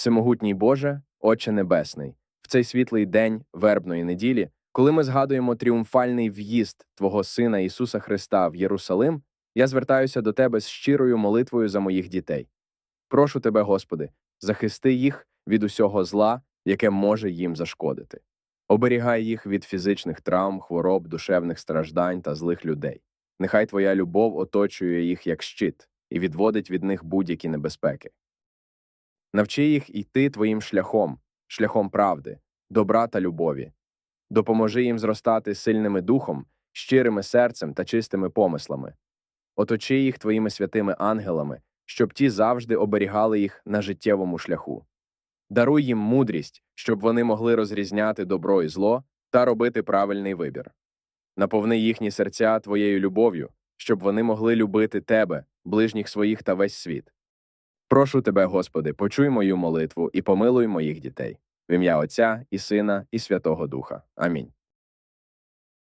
Всемогутній Боже, Отче Небесний, в цей світлий день вербної неділі, коли ми згадуємо тріумфальний в'їзд Твого Сина Ісуса Христа в Єрусалим, я звертаюся до Тебе з щирою молитвою за моїх дітей. Прошу Тебе, Господи, захисти їх від усього зла, яке може їм зашкодити. Оберігай їх від фізичних травм, хвороб, душевних страждань та злих людей. Нехай Твоя любов оточує їх як щит і відводить від них будь-які небезпеки. Навчи їх йти Твоїм шляхом, шляхом правди, добра та любові. Допоможи їм зростати сильними духом, щирими серцем та чистими помислами. Оточи їх Твоїми святими ангелами, щоб ті завжди оберігали їх на життєвому шляху. Даруй їм мудрість, щоб вони могли розрізняти добро і зло та робити правильний вибір. Наповни їхні серця Твоєю любов'ю, щоб вони могли любити Тебе, ближніх своїх та весь світ. Прошу Тебе, Господи, почуй мою молитву і помилуй моїх дітей. В ім'я Отця і Сина, і Святого Духа. Амінь.